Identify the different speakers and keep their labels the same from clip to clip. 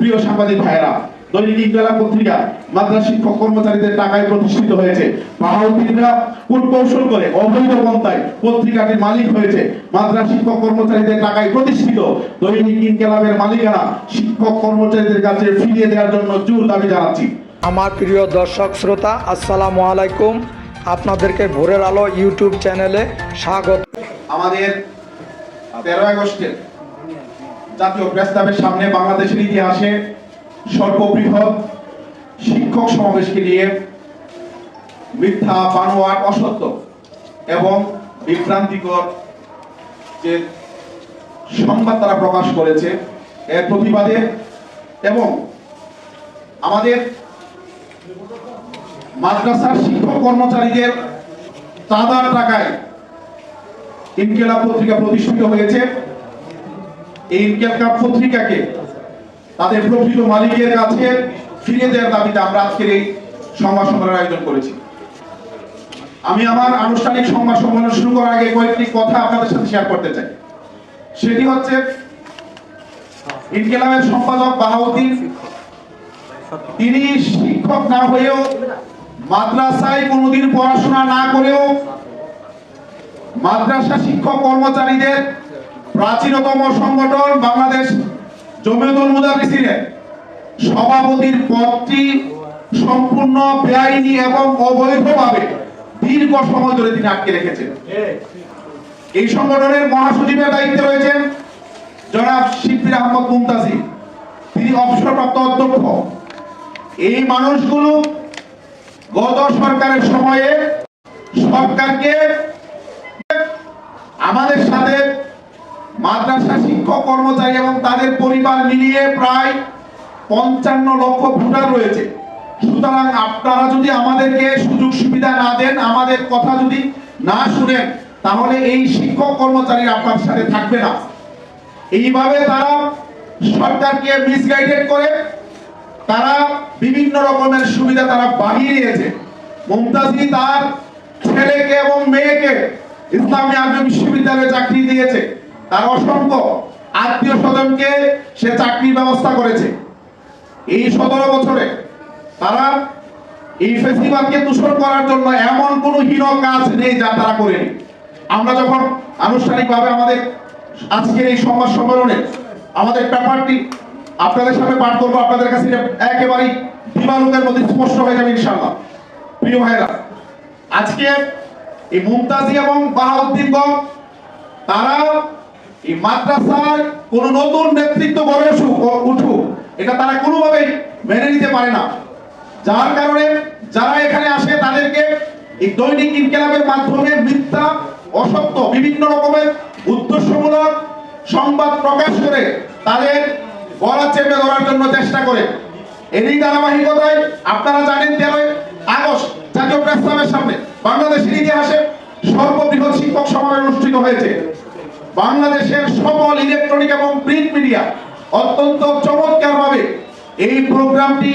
Speaker 1: প্রিয় সাংবাদিক ভাইয়েরা দৈনিক ইংরেলা পত্রিকা মাদ্রাস শিক্ষক কর্মচারীদের টাকায় প্রতিষ্ঠিত হয়েছে। বাহাউদ্দিনরা কূটকৌশল করে? অবৈধ পন্থায় পত্রিকাটির মালিক হয়েছে। মাদ্রাস শিক্ষক কর্মচারীদের টাকায় প্রতিষ্ঠিত। দৈনিক ইনকেলাবের মালিকানা শিক্ষক কর্মচারীদের কাছে ফিরিয়ে দেওয়ার জন্য জোর দাবি জানাচ্ছি।
Speaker 2: আমার প্রিয় দর্শক শ্রোতা আসসালামু আলাইকুম। আপনাদেরকে ভোরের আলো ইউটিউব চ্যানেলে স্বাগত।
Speaker 1: আমাদের তেরো আগস্টের জাতীয় প্রস্তাবের সামনে বাংলাদেশের ইতিহাসে সর্ববৃহৎ শিক্ষক সমাবেশকে নিয়ে মিথ্যা বানোয়ার অসত্য এবং বিভ্রান্তিকর যে সংবাদ তারা প্রকাশ করেছে, এর প্রতিবাদে এবং আমাদের মাদ্রাসার শিক্ষক কর্মচারীদের চাঁদার টাকায় ইনকেলা পত্রিকা প্রতিষ্ঠিত হয়েছে। এই ইনকেলাব পত্রিকাকে তাদের প্রকৃত মালিকের কাছে ফিরিয়ে দেওয়ার দাবিতে আমরা আজকের এই সংবাদ সম্মেলনের আয়োজন করেছি। আমি আমার আনুষ্ঠানিক সংবাদ সম্মেলন শুরু করার আগে কয়েকটি কথা আপনাদের সাথে শেয়ার করতে চাই। সেটি হচ্ছে, ইনকেলাবের সম্পাদক বাহাউদ্দিন, তিনি শিক্ষক না হয়েও মাদ্রাসায় কোনোদিন পড়াশোনা না করেও মাদ্রাসা শিক্ষক কর্মচারীদের প্রাচীনতম সংগঠন বাংলাদেশ জমিয়তুল মুদারিসিনের সভাপতির পদটি সম্পূর্ণ বেআইনি এবং অবৈধভাবে দীর্ঘ সময় ধরে তিনি আটকে রেখেছেন। এই সংগঠনের মহাসচিবের দায়িত্বে রয়েছেন জনাব শিববির আহমদ মুমতাজি। তিনি অবসরপ্রাপ্ত অধ্যক্ষ। এই মানুষগুলো গত সরকারের সময়ে সরকারকে আমাদের সাথে মাদ্রাসা শিক্ষক কর্মচারী এবং তাদের পরিবার মিলিয়ে প্রায় পঞ্চান্ন লক্ষ ভোটার রয়েছে। সুতরাং আপনারা যদি আমাদেরকে সুযোগ সুবিধা না দেন, আমাদের কথা যদি না শুনেন, তাহলে এই শিক্ষক কর্মচারী আপনার সাথে থাকবে না। এইভাবে তারা সরকারকে মিসগাইডেড করে, তারা বিভিন্ন রকমের সুবিধা তারা বাড়িয়ে নিয়েছে মমতাজি তার ছেলেকে এবং মেয়েকে ইসলামী আরবি বিশ্ববিদ্যালয়ে চাকরি দিয়েছে। তার অসংখ্য আত্মীয় স্বজনকে সে চাকরির ব্যবস্থা করেছে। এই সতেরো বছরে তারা এই ফেস্টিভ্যালকে দূষণ করার জন্য এমন কোনো হীন কাজ নেই যা তারা করেনি। আমরা যখন আনুষ্ঠানিকভাবে আমাদের আজকের এই সংবাদ সম্মেলনে আমাদের পেপারটি আপনাদের সামনে পাঠ করব, আপনাদের কাছে একেবারেই দিবালুকের মধ্যে স্পষ্ট হয়ে যাবে ইনশাআল্লাহ। প্রিয় ভাইরা আজকে এই মুমতাজি এবং বাহাউদ্দিনগণ তারা এই মাদ্রাসায় কোন নতুন নেতৃত্ব গড়ে আসুক উঠুক, এটা তারা কোনোভাবেই মেনে নিতে পারে না। যার কারণে যারা এখানে আসে, তাদেরকে এই দৈনিক ইনকেলাবের মাধ্যমে মিথ্যা, অসত্য, বিভিন্ন রকমের উদ্দেশ্যমূলক সংবাদ প্রকাশ করে তাদের গলা চেপে ধরার জন্য চেষ্টা করে। এরই ধারাবাহিকতায় আপনারা জানেন তেরোই আগস্ট জাতীয় প্রস্তাবের সামনে বাংলাদেশের ইতিহাসে সর্ববৃহৎ শিক্ষক সমাবেশ অনুষ্ঠিত হয়েছে। বাংলাদেশের সকল ইলেকট্রনিক এবং প্রিন্ট মিডিয়া অত্যন্ত চমৎকারভাবে এই প্রোগ্রামটি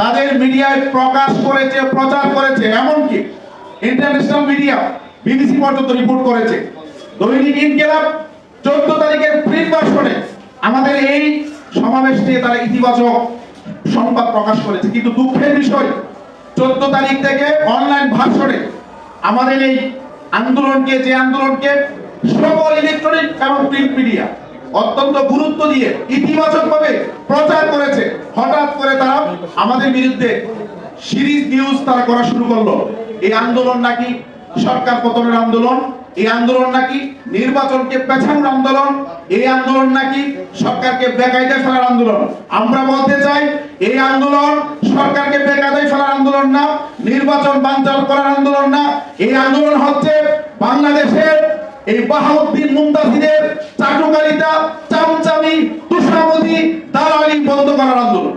Speaker 1: তাদের মিডিয়ায় প্রকাশ করেছে, প্রচার করেছে, এমনকি ইন্টারন্যাশনাল মিডিয়া বিবিসি পর্যন্ত রিপোর্ট করেছে। দৈনিক ইনকেলাব চোদ্দ তারিখের প্রিন্ট ভার্সনে আমাদের এই সমাবেশ নিয়ে তারা ইতিবাচক সংবাদ প্রকাশ করেছে। কিন্তু দুঃখের বিষয়, চোদ্দ তারিখ থেকে অনলাইন ভার্সনে আমাদের এই আন্দোলনকে, যে আন্দোলনকে সকল ইলেকট্রনিক এবং প্রিন্ট মিডিয়া অত্যন্ত গুরুত্ব দিয়ে ইতিবাচক ভাবে প্রচার করেছে। হঠাৎ করে তারা আমাদের বিরুদ্ধে সিরিজ নিউজ তারা করা শুরু করল। এই আন্দোলন নাকি সরকার পতনের আন্দোলন, এই আন্দোলন নাকি নির্বাচনকে পেছানোর আন্দোলন, এই আন্দোলন নাকি সরকারকে বেকায়দায় ফেলার আন্দোলন। আমরা বলতে চাই, এই আন্দোলন সরকারকে বেকায়দায় ফেলার আন্দোলন না, নির্বাচন বানচাল করার আন্দোলন না। এই আন্দোলন হচ্ছে বাংলাদেশের এই বাহাউদ্দিন মুমতাজিদের চাটুকারিতা, চামচামি তুষামতি দালালি বন্ধ করার আন্দোলন।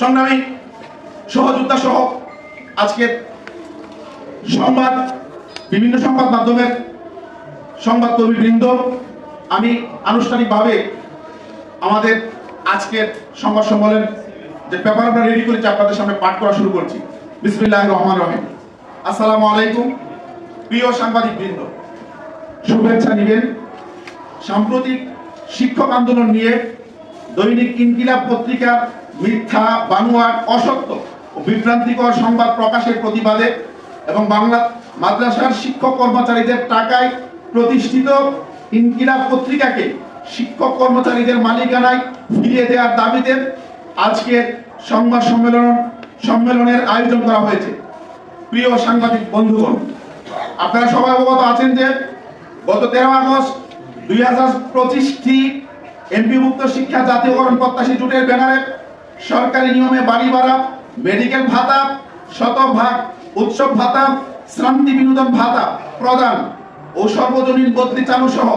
Speaker 1: সংগ্রামী সহযোদ্ধা সহ আজকের সংবাদ, বিভিন্ন সংবাদ মাধ্যমের সংবাদ কর্মীবৃন্দ, আমি আনুষ্ঠানিকভাবে আমাদের আজকের সংবাদ সম্মেলন যে পেপার আমরা রেডি করেছি, আপনাদের সামনে পাঠ করা শুরু করছি। বিসমিল্লাহ রহমান রহিম। আসসালামু আলাইকুম। প্রিয় সাংবাদিক বৃন্দ শুভেচ্ছা নিবেন। সাম্প্রতিক শিক্ষক আন্দোলন নিয়ে দৈনিক ইনকিলাব পত্রিকার মিথ্যা, বানুয়াট, অসত্য ও বিভ্রান্তিকর সংবাদ প্রকাশের প্রতিবাদে এবং বাংলা মাদ্রাসার শিক্ষক কর্মচারীদের টাকায় প্রতিষ্ঠিত ইনকিলাব পত্রিকাকে শিক্ষক কর্মচারীদের মালিকানায় ফিরিয়ে দেওয়ার দাবিতে আজকের সংবাদ সম্মেলন, সম্মেলনের আয়োজন করা হয়েছে। প্রিয় সাংবাদিক বন্ধুগণ আপনারা সবাই অবগত আছেন যে গত তেরো আগস্ট দুই হাজার পঁচিশটি এমপিভুক্ত শিক্ষা জাতীয়করণ প্রত্যাশী জোটের ব্যানারে সরকারি নিয়মে বাড়ি ভাড়া, মেডিকেল ভাতা শতভাগ উৎসব ভাতা, শ্রান্তি বিনোদন ভাতা প্রদান ও সর্বজনীন বদলি চালু সহ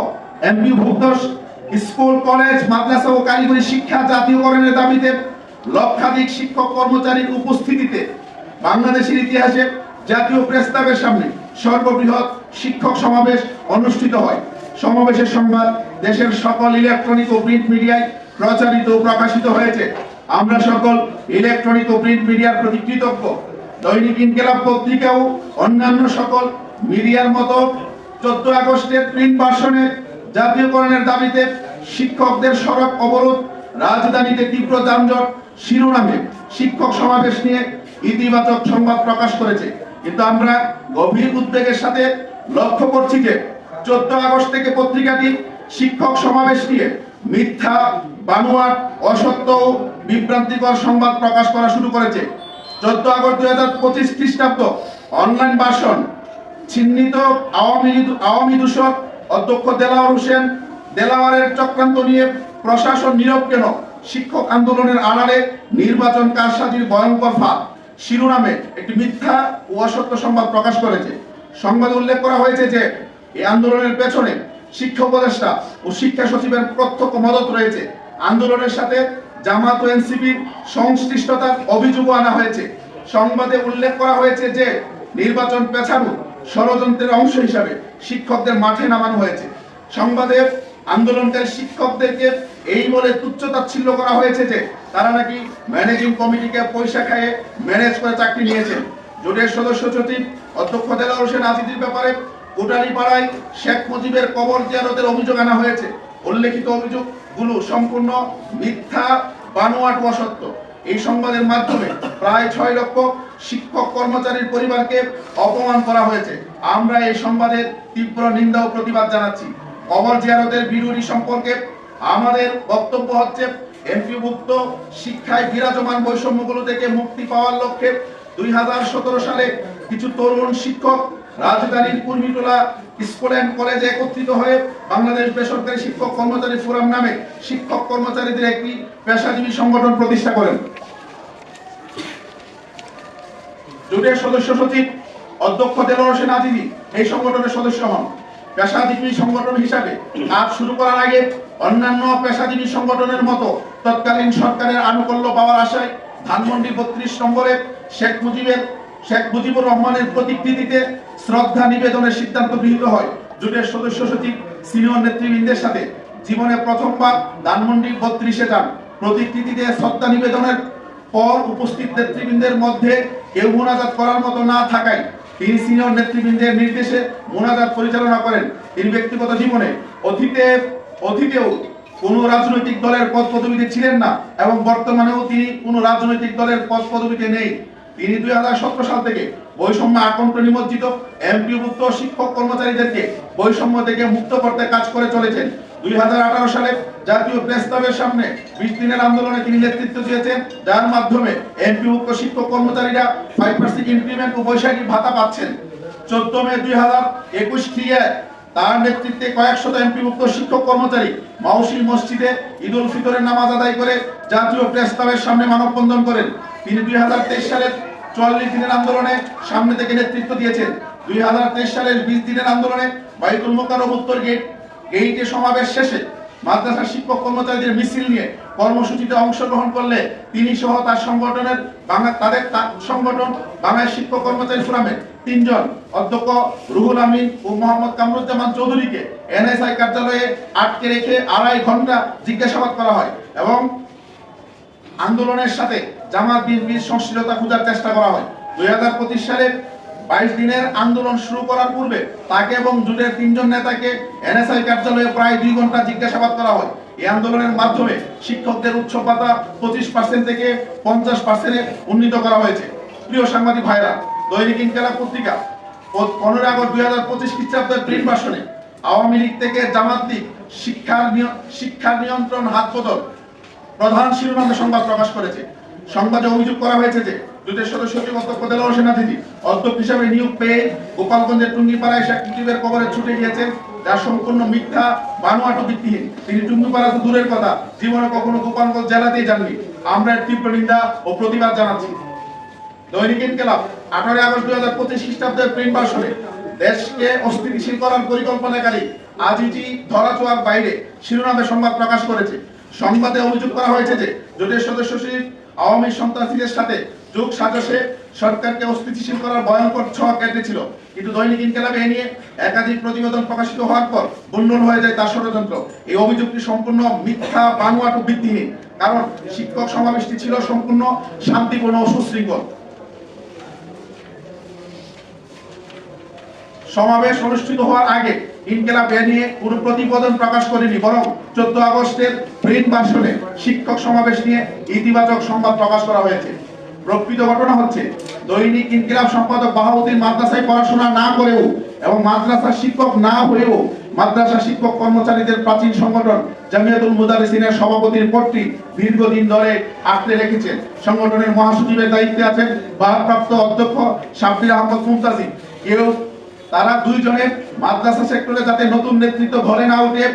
Speaker 1: এমপিভুক্ত স্কুল, কলেজ, মাদ্রাসা ও কারিগরি শিক্ষা জাতীয়করণের দাবিতে লক্ষাধিক শিক্ষক কর্মচারীর উপস্থিতিতে বাংলাদেশের ইতিহাসে জাতীয় প্রেস্তাবের সামনে সর্ববৃহৎ শিক্ষক সমাবেশ অনুষ্ঠিত হয়। সমাবেশের সংবাদ দেশের সকল ইলেকট্রনিক ও প্রিন্ট মিডিয়ায় প্রচারিত ও প্রকাশিত হয়েছে। আমরা সকল ইলেকট্রনিক ও প্রিন্ট মিডিয়ার প্রতি কৃতজ্ঞ। দৈনিক ইনকেলাব পত্রিকা ও অন্যান্য সকল মিডিয়ার মতো চোদ্দ আগস্টের প্রিন্ট ভার্সনের জাতীয়করণের দাবিতে শিক্ষকদের সড়ক অবরোধ, রাজধানীতে তীব্র যানজট, শিরোনামে শিক্ষক সমাবেশ নিয়ে ইতিবাচক সংবাদ প্রকাশ করেছে। কিন্তু আমরা গভীর উদ্বেগের সাথে লক্ষ্য করছি যে চোদ্দ আগস্ট থেকে পত্রিকাটি শিক্ষক সমাবেশ নিয়ে মিথ্যা, বানোয়াট, অসত্য ও বিভ্রান্তিকর সংবাদ প্রকাশ করা শুরু করেছে। চোদ্দ আগস্ট দুই হাজার পঁচিশ খ্রিস্টাব্দ অনলাইন ভার্সন চিহ্নিত আওয়ামী আওয়ামী দূষক অধ্যক্ষ দেলাওয়ার হোসেন দেলাওয়ারের চক্রান্ত নিয়ে প্রশাসন নীরব কেন? শিক্ষক আন্দোলনের আড়ালে নির্বাচন কারসাজির ভয়ঙ্কর ফাঁদ। শিরোনামে একটি মিথ্যা ও অসত্য সংবাদ প্রকাশ করেছে। সংবাদে উল্লেখ করা হয়েছে যে এই আন্দোলনের পেছনে শিক্ষা উপদেষ্টা ও শিক্ষা সচিবের প্রত্যক্ষ মদত রয়েছে। আন্দোলনের সাথে জামাত ও এনসিপির সংশ্লিষ্টতার অভিযোগও আনা হয়েছে। সংবাদে উল্লেখ করা হয়েছে যে, নির্বাচন পেছানো ষড়যন্ত্রের অংশ হিসাবে শিক্ষকদের মাঠে নামানো হয়েছে। সংবাদে আন্দোলনকারী শিক্ষকদেরকে এই বলে তুচ্ছতাচ্ছিল্য করা হয়েছে যে তারা নাকি ম্যানেজিং কমিটিকে পয়সা খাইয়ে ম্যানেজ করে চাকরি নিয়েছেন জোটের সদস্য সচিব, অধ্যক্ষ দেলাওয়ার হোসেন আজিজির ব্যাপারে কোটারি পাড়ায় শেখ মুজিবের কবর জিয়ারতের অভিযোগ আনা হয়েছে। উল্লেখিত অভিযোগগুলো সম্পূর্ণ মিথ্যা, বানোয়াট অসত্য। এই সংবাদের মাধ্যমে প্রায় ছয় লক্ষ শিক্ষক কর্মচারীর পরিবারকে অপমান করা হয়েছে। আমরা এই সংবাদের তীব্র নিন্দা ও প্রতিবাদ জানাচ্ছি। কবর জিয়ারতের বিরোধী সম্পর্কে আমাদের বক্তব্য হচ্ছে এমপিভুক্ত শিক্ষায় বিরাজমান বৈষম্যগুলো থেকে মুক্তি পাওয়ার লক্ষ্যে দুই সালে কিছু তরুণ শিক্ষক রাজধানীর কুর্মিটোলা স্কুল অ্যান্ড কলেজে একত্রিত হয়ে বাংলাদেশ বেসরকারি শিক্ষক কর্মচারী ফোরাম নামে শিক্ষক কর্মচারীদের একটি পেশাজীবী সংগঠন প্রতিষ্ঠা করেন। জোটের সদস্য সচিব অধ্যক্ষ দেলোয়ার হোসেন আজিজি এই সংগঠনের সদস্য হন। পেশাজীবী সংগঠন হিসাবে কাজ শুরু করার আগে অন্যান্য পেশাজীবী সংগঠনের মতো তৎকালীন সরকারের আনুকূল্য পাওয়ার আশায় ধানমন্ডি বত্রিশ নম্বরে শেখ মুজিবের, শেখ মুজিবুর রহমানের প্রতিকৃতিতে শ্রদ্ধা নিবেদনের সিদ্ধান্ত গৃহীত হয়। জোটের সদস্য সচিব, সিনিয়র নেতৃবৃন্দের সাথে জীবনে প্রথমবার ধানমন্ডি বত্রিশে যান। প্রতিকৃতিতে শ্রদ্ধা নিবেদনের পর উপস্থিত নেতৃবৃন্দের মধ্যে কেউ মোনাজাত করার মতো না থাকায় তিনি সিনিয়র নেতৃবৃন্দের নির্দেশে মোনাজাত পরিচালনা করেন। তিনি ব্যক্তিগত জীবনে অতীতে, অতীতেও কোনো রাজনৈতিক দলের পদ পদবিতে ছিলেন না এবং বর্তমানেও তিনি কোনো রাজনৈতিক দলের পদ পদবিতে নেই। তিনি দুই হাজার সতেরো সাল থেকে বৈষম্য আকণ্ঠ নিমজ্জিত এমপিভুক্ত শিক্ষক কর্মচারীদেরকে বৈষম্য থেকে মুক্ত করতে কাজ করে চলেছেন। দুই হাজার আঠারো সালে জাতীয় প্রেসক্লাবের সামনে বিশ দিনের আন্দোলনে তিনি নেতৃত্ব দিয়েছেন, যার মাধ্যমে এমপি এমপিভুক্ত শিক্ষক কর্মচারীরা ফাইভ পার্সেন্ট ইনক্রিমেন্ট ও বৈশাখী ভাতা পাচ্ছেন। চোদ্দ মে দুই হাজার একুশ তার নেতৃত্বে কয়েকশত এমপিভুক্ত শিক্ষক কর্মচারী মাউসি মসজিদে ঈদ উল ফিতরের নামাজ আদায় করে জাতীয় প্রেস ক্লাবের সামনে মানববন্ধন করেন। তিনি দুই হাজার তেইশ সালের চুয়াল্লিশ দিনের আন্দোলনে সামনে থেকে নেতৃত্ব দিয়েছেন। দুই হাজার তেইশ সালের বিশ দিনের আন্দোলনে বাইতুল মোকারম উত্তর গেট গেইটে সমাবেশ শেষে মাদ্রাসা শিক্ষক কর্মচারীদের মিছিল নিয়ে কর্মসূচিতে অংশগ্রহণ করলে তিনি সহ তার সংগঠনের বাংলা, তাদের তা- সংগঠন বাংলাদেশ শিক্ষক কর্মচারী ফোরামের তিনজন অধ্যক্ষ রুহুল আমিন ও মোহাম্মদ কামরুজ্জামান চৌধুরীকে এনএসআই কার্যালয়ে আটকে রেখে আড়াই ঘণ্টা জিজ্ঞাসাবাদ করা হয় এবং আন্দোলনের সাথে জামাত বিএনপির সংশ্লিষ্টতা খোঁজার চেষ্টা করা হয়। দুই হাজার পঁচিশ সালে বাইশ দিনের আন্দোলন শুরু করার পূর্বে তাকে এবং জোটের তিনজন নেতাকে এনএসআই কার্যালয়ে প্রায় দুই ঘণ্টা জিজ্ঞাসাবাদ করা হয়। এই আন্দোলনের মাধ্যমে শিক্ষকদের উচ্চ ভাতা পঁচিশ পার্সেন্ট থেকে পঞ্চাশ পার্সেন্টে উন্নীত করা হয়েছে। প্রিয় সাংবাদিক ভাইরা দৈনিক ইনকেলাব পত্রিকা পনেরো আগস্ট দুই হাজার পঁচিশ খ্রিস্টাব্দের প্রিন্ট ভার্সনে আওয়ামী লীগ থেকে জামাত লীগ শিক্ষার শিক্ষার নিয়ন্ত্রণ হাত বদল প্রধান শিরোনামে সংবাদ প্রকাশ করেছে। সংবাদে অভিযোগ করা হয়েছে যে জোটের সদস্য অধ্যক্ষ দেলোয়ার সেনাধিপতি অধ্যক্ষ হিসাবে নিয়োগ পেয়ে গোপালগঞ্জের টুঙ্গিপাড়ায় শেখ মুজিবের কবরে ছুটে গিয়েছেন। যা সম্পূর্ণ মিথ্যা, বানোয়াট ভিত্তিহীন। তিনি টুঙ্গিপাড়া তো দূরের কথা, জীবনে কখনো গোপালগঞ্জ জেলাতেই যাননি। আমরা তীব্র নিন্দা ও প্রতিবাদ জানাচ্ছি। দৈনিক ইনকেলাব, আঠারোই আগস্ট দুই হাজার পঁচিশ খ্রিস্টাব্দের প্রিন্ট ভার্সনে দেশকে অস্থিতিশীল করার পরিকল্পনাকারী আজিজি ধরাছোঁয়ার বাইরে শিরোনামে সংবাদ প্রকাশ করেছে। সংবাদে অভিযোগ করা হয়েছে যে, জোটের সদস্য সচিব আওয়ামী সন্ত্রাসীদের সাথে যোগ সাজসে সরকারকে অস্থিতিশীল করার ভয়ঙ্কর ছোঁয়া কেটেছিল। কিন্তু দৈনিক ইনকেলাবে এ নিয়ে একাধিক প্রতিবেদন প্রকাশিত হওয়ার পর বন্ডল হয়ে যায় তার ষড়যন্ত্র। এই অভিযোগটি সম্পূর্ণ মিথ্যা বানোয়াট ভিত্তিহীন কারণ শিক্ষক সমাবেশটি ছিল সম্পূর্ণ শান্তিপূর্ণ ও সুশৃঙ্খল। সমাবেশ অনুষ্ঠিত হওয়ার আগে ইনকেলাব এ নিয়ে কোনো প্রতিবেদন প্রকাশ করেনি, বরং চোদ্দ আগস্টের প্রিন্ট ভার্সনে শিক্ষক সমাবেশ নিয়ে ইতিবাচক সংবাদ প্রকাশ করা হয়েছে। প্রকৃত ঘটনা হচ্ছে, দৈনিক ইনকিলাব সম্পাদক বাহাউদ্দিন মাদ্রাসায় পড়াশোনা না করেও এবং মাদ্রাসা শিক্ষক না হয়েও মাদ্রাসা শিক্ষক কর্মচারীদের প্রাচীন সংগঠন জামিয়াতুল মুদারিসিনের সভাপতির পদটি দীর্ঘদিন ধরে আঁকড়ে রেখেছেন। সংগঠনের মহাসচিবের দায়িত্বে আছেন ভারপ্রাপ্ত অধ্যক্ষ সাব্বির আহমদ মুমতাজিব কেউ তারা দুইজনের মাদ্রাসা সেক্টরে যাতে নতুন নেতৃত্ব ধরে না উঠে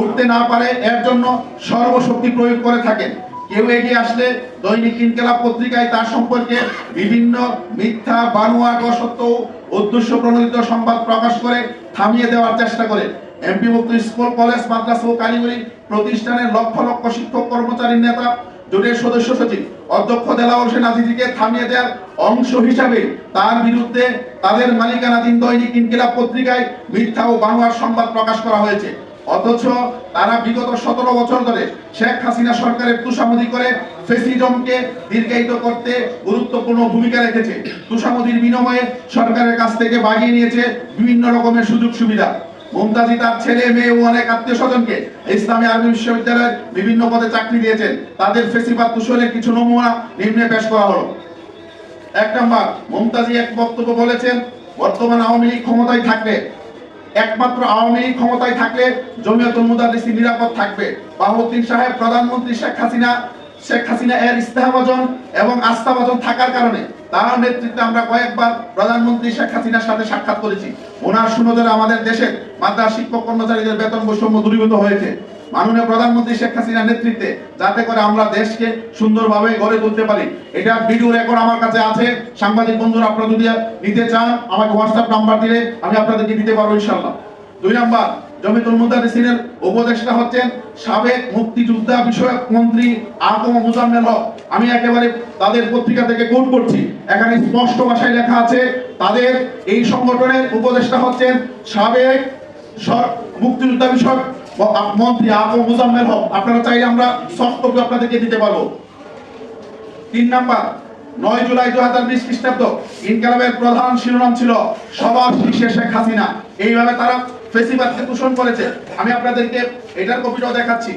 Speaker 1: উঠতে না পারে, এর জন্য সর্বশক্তি প্রয়োগ করে থাকেন। কেউ এগিয়ে আসলে দৈনিক ইনকেলাব পত্রিকায় তার সম্পর্কে বিভিন্ন মিথ্যা, বানোয়াট, অসত্য উদ্দেশ্য প্রণোদিত সংবাদ প্রকাশ করে থামিয়ে দেওয়ার চেষ্টা করে। এমপি মুক্ত স্কুল, কলেজ, মাদ্রাসা ও কারিগরি প্রতিষ্ঠানের লক্ষ লক্ষ শিক্ষক, কর্মচারী, নেতা, জোটের সদস্য সচিব, অধ্যক্ষ দেলাওয়ার হোসেন আজিজিকে থামিয়ে দেওয়ার অংশ হিসাবে তার বিরুদ্ধে তাদের মালিকানাধীন দৈনিক ইনকিলাব পত্রিকায় মিথ্যা ও বানোয়ার সংবাদ প্রকাশ করা হয়েছে। অথচ তারা বিগত সতেরো বছর ধরে শেখ হাসিনা সরকারের তুষামদি করে ফেসিজমকে দীর্ঘায়িত করতে গুরুত্বপূর্ণ ভূমিকা রেখেছে। তুষামদির বিনিময়ে সরকারের কাছ থেকে বাগিয়ে নিয়েছে বিভিন্ন রকমের সুযোগ সুবিধা। মুমতাজি তার ছেলে, মেয়ে ও অনেক আত্মীয় স্বজনকে ইসলামী আরবি বিশ্ববিদ্যালয়ের বিভিন্ন পদে চাকরি দিয়েছেন। তাদের ফেসিবাদ তুষণের কিছু নমুনা নিম্নে পেশ করা হলো। এক নম্বর, মমতাজি এক বক্তব্য বলেছেন, বর্তমান আওয়ামী লীগ ক্ষমতায় থাকলে একমাত্র আওয়ামী লীগ ক্ষমতায় থাকলে জমিয়তুল মুদারিসি নিরাপদ থাকবে। বাহুদ্দিন সাহেব, প্রধানমন্ত্রী শেখ হাসিনা শেখ হাসিনা এর ইস্তেহাভাজন এবং আস্থাভাজন থাকার কারণে তার নেতৃত্বে আমরা কয়েকবার প্রধানমন্ত্রী শেখ হাসিনার সাথে সাক্ষাৎ করেছি। ওনার সুনজরে আমাদের দেশের মাদ্রাস শিক্ষক কর্মচারীদের বেতন বৈষম্য দূরীভূত হয়েছে। মাননীয় প্রধানমন্ত্রী শেখ হাসিনার নেতৃত্বে যাতে করে আমরা দেশকে সুন্দরভাবে গড়ে তুলতে পারি। এটা ভিডিও রেকর্ড আমার কাছে আছে। সাংবাদিক বন্ধুরা, আপনারা যদি নিতে চান, আমাকে হোয়াটসঅ্যাপ নাম্বার দিলে আমি আপনাদেরকে দিতে পারব ইনশাল্লাহ দুই নাম্বার, জমিতুল মুদারিসিনের উপদেষ্টা হচ্ছেন সাবেক মুক্তিযোদ্ধা বিষয়ক মন্ত্রী আকম মুজাম্মেল হক। আমি একেবারে তাদের পত্রিকা থেকে কোট করছি। এখানে স্পষ্ট ভাষায় লেখা আছে, তাদের এই সংগঠনের উপদেষ্টা হচ্ছেন সাবেক মুক্তিযোদ্ধা বিষয়ক মন্ত্রী আকম মুজাম্মেল হক, আপনারা চাইলে আমরা সফট কপি আপনাদেরকে দিতে পারব। তিন নাম্বার, নয় জুলাই দু হাজার বিশ খ্রিস্টাব্দ, ইনকালাবের প্রধান শিরোনাম ছিল সবার শীর্ষে শেখ হাসিনা। এইভাবে তারা ফেসিবাদকে দূষণ করেছে। আমি আপনাদেরকে এটার কপিটাও দেখাচ্ছি।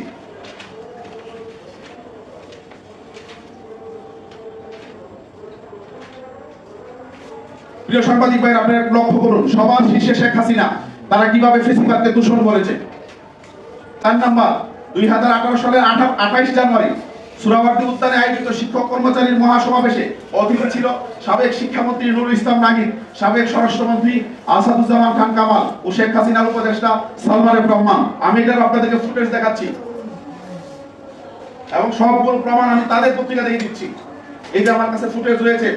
Speaker 1: প্রিয় সাংবাদিক ভাই আপনারা লক্ষ্য করুন, সবার শীর্ষে শেখ হাসিনা, তারা কীভাবে ফেসিবাদকে দূষণ করেছে? চার নাম্বার, দুই হাজার আঠারো সালের আঠাইশ জানুয়ারি সুরাবার্দি উদ্যানে আয়োজিত শিক্ষক কর্মচারীর মহাসমাবেশে অতিথি ছিল সাবেক শিক্ষামন্ত্রী নুরুল ইসলাম নাগির সাবেক স্বরাষ্ট্রমন্ত্রী আসাদুজ্জামান খান কামাল ও শেখ হাসিনার উপদেষ্টা সালমান রহমান। আমি এটার আপনাদেরকে ফুটেজ দেখাচ্ছি। এবং সবগুলো প্রমাণ আমি তাদের পত্রিকা থেকে দিচ্ছি। এই যে আমার কাছে ফুটেজ রয়েছে,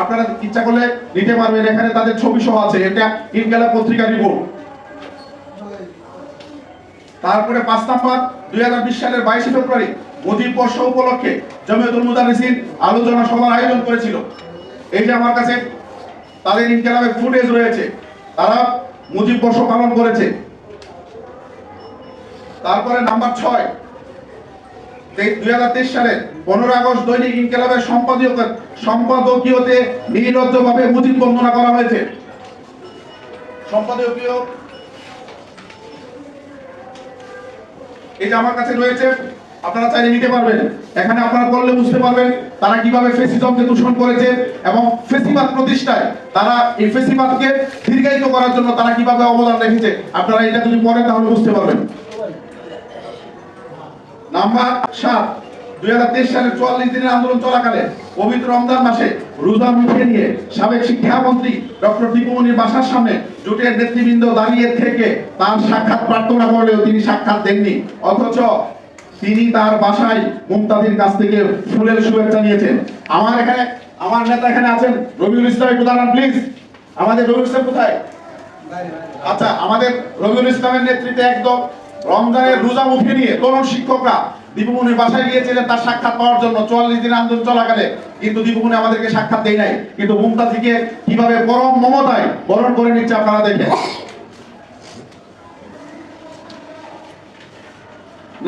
Speaker 1: আপনারা ইচ্ছা করলে নিতে পারবেন, এখানে তাদের ছবি সহ আছে, এটা ইনকালা পত্রিকা রিপোর্ট। তারপরে পাঁচ নাম্বার, দুই হাজার বিশ সালের বাইশে ফেব্রুয়ারি মুজিব বর্ষ উপলক্ষে জমিয়তুল মুদারিসিন আলোচনা সভার আয়োজন করেছিল। এই যে আমার কাছে তাদের ইনকালামের ফুটেজ রয়েছে, তারা মুজিব বর্ষ পালন করেছে। তারপরে নাম্বার ছয় দুই হাজার তেইশ সালে পনেরো আগস্ট দৈনিক ইনকালাবের সম্পাদকীয়, সম্পাদকীয়তে নির্লজ্জভাবে মুজিব বন্দনা করা হয়েছে। সম্পাদকীয় এই যে আমার কাছে রয়েছে, আপনারা চাইলে নিতে পারবেন। এখানে আপনারা পড়লে বুঝতে পারবেন তারা কীভাবে ফেসিজমকে দূষণ করেছে এবং ফেসিবাদ প্রতিষ্ঠায় তারা এই ফেসিবাদকে দীর্ঘায়িত করার জন্য তারা কীভাবে অবদান রেখেছে। আপনারা এটা যদি পড়েন তাহলে বুঝতে পারবেন। নাম্বার সাত দুই হাজার তেইশ সালের চুয়াল্লিশ আন্দোলন চলাকালে রমজান মাসে নিয়ে সাবেক ডক্টর বাসার সামনে জোটের নেতৃবৃন্দ দাঁড়িয়ে থেকে তার সাক্ষাৎ প্রার্থনা করলেও তিনি সাক্ষাৎ দেননি। অথচ তিনি তার বাসায় মুমতাজির কাছ থেকে ফুলের শুভেচ্ছা নিয়েছেন। আমার এখানে, আমার নেতা এখানে আছেন রবিউল ইসলাম প্লিজ। আমাদের রবিউল কোথায়? আচ্ছা আমাদের রবিউল ইসলামের নেতৃত্বে একদম রমজানের রোজা মুখে নিয়ে তরুণ শিক্ষকরা দীপমণির বাসায় গিয়েছিলেন তার সাক্ষাৎ পাওয়ার জন্য। চুয়াল্লিশ দিন আন্দোলন চলাকালে। কিন্তু দীপুমনি আমাদেরকে সাক্ষাৎ দেয় নাই। কিন্তু মুমতাজিকে কীভাবে পরম মমতায় বরণ করে নিচ্ছে আপনারা দেখেন।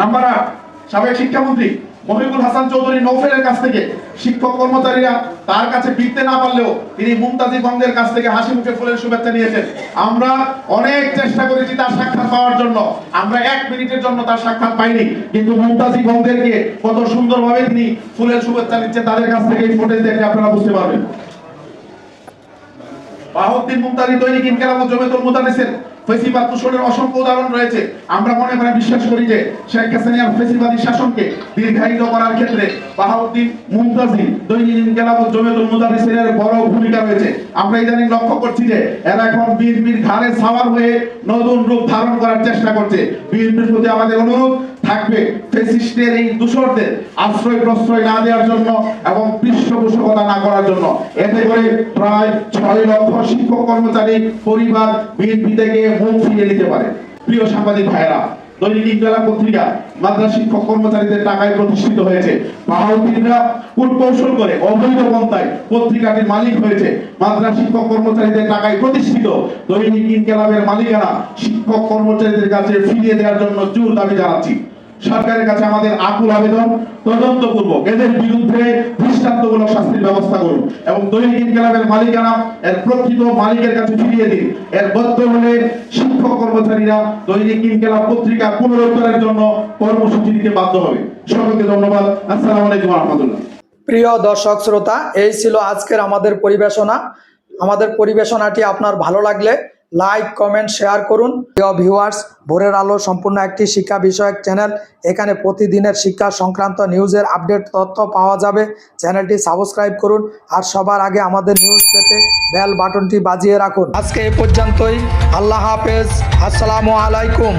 Speaker 1: নাম্বার আট, সাবেক শিক্ষামন্ত্রী মহিবুল হাসান চৌধুরী নৌফেলের কাছ থেকে, শিক্ষক কর্মচারীরা তার কাছে ফিরতে না পারলেও তিনি মুমতাজি গঙ্গের কাছ থেকে হাসি মুখে ফুলের শুভেচ্ছা নিয়েছেন। আমরা অনেক চেষ্টা করেছি তার সাক্ষাৎ পাওয়ার জন্য। আমরা এক মিনিটের জন্য তার সাক্ষাৎ পাইনি, কিন্তু মুমতাজি গঙ্গেরকে কত সুন্দরভাবে তিনি ফুলের শুভেচ্ছা নিচ্ছে তাদের কাছ থেকে এই ফুটেজ দেখে আপনারা বুঝতে পারবেন। বাহুদ্দিন মুমতাজি দৈনিক ইনকেলাম জমেতুল মুতানিসের ফেসিবাদ দূষণের অসংখ্য উদাহরণ রয়েছে। আমরা মনে মনে বিশ্বাস করি যে শেখ হাসিনার ফেসিবাদী শাসনকে দীর্ঘায়িত করার ক্ষেত্রে বাহাউদ্দিন মুমতাজি দৈনিক ইনকেলাম ও জমেতুল মুতানিসের বড় ভূমিকা রয়েছে। আমরা ইদানিং লক্ষ্য করছি যে এরা এখন বীর বীর ঘাড়ে সাওয়ার হয়ে নতুন রূপ ধারণ করার চেষ্টা করছে। বীর প্রতি আমাদের অনুরোধ থাকবে ফেসিস্টের এই দূষণদের আশ্রয় প্রশ্রয় না দেওয়ার জন্য এবং পৃষ্ঠপোষকতা না করার জন্য। এতে করে প্রায় ছয় লক্ষ শিক্ষক কর্মচারী পরিবার বিএনপি থেকে মুখ ফিরিয়ে নিতে পারে। প্রিয় সাংবাদিক ভাইয়েরা দৈনিক ইংরেলা পত্রিকা মাদ্রাস শিক্ষক কর্মচারীদের টাকায় প্রতিষ্ঠিত হয়েছে। বাহাউদ্দিনরা কূটকৌশল করে অবৈধ পন্থায় পত্রিকাটির মালিক হয়েছে। মাদ্রাস শিক্ষক কর্মচারীদের টাকায় প্রতিষ্ঠিত। দৈনিক ইনকেলাবের মালিকানা শিক্ষক কর্মচারীদের কাছে ফিরিয়ে দেওয়ার জন্য জোর দাবি জানাচ্ছি। সরকারের কাছে আমাদের আকুল আবেদন তদন্ত পূর্বক এদের বিরুদ্ধে দৃষ্টান্তমূলক শাস্তির ব্যবস্থা করুন এবং দৈনিক ইনকেলাবের মালিকানা, এর প্রকৃত মালিকের কাছে ফিরিয়ে দিন। এর বদ্ধ হলে শিক্ষক কর্মচারীরা দৈনিক ইনকেলাব পত্রিকা পুনরুদ্ধারের জন্য কর্মসূচি দিতে বাধ্য হবে। সকলকে ধন্যবাদ। আসসালামু আলাইকুম রহমতুল্লাহ।
Speaker 2: প্রিয় দর্শক শ্রোতা, এই ছিল আজকের আমাদের পরিবেশনা। আমাদের পরিবেশনাটি আপনার ভালো লাগলে লাইক কমেন্ট শেয়ার করুন। প্রিয় ভিউয়ার্স ভোরের আলো সম্পূর্ণ একটি শিক্ষা বিষয়ক চ্যানেল এখানে প্রতিদিনের শিক্ষা সংক্রান্ত নিউজের আপডেট তথ্য পাওয়া যাবে। চ্যানেলটি সাবস্ক্রাইব করুন আর সবার আগে আমাদের নিউজ পেতে বেল বাটনটি বাজিয়ে রাখুন। আজকে এ পর্যন্তই। আল্লাহ হাফেজ। আসসালামু আলাইকুম।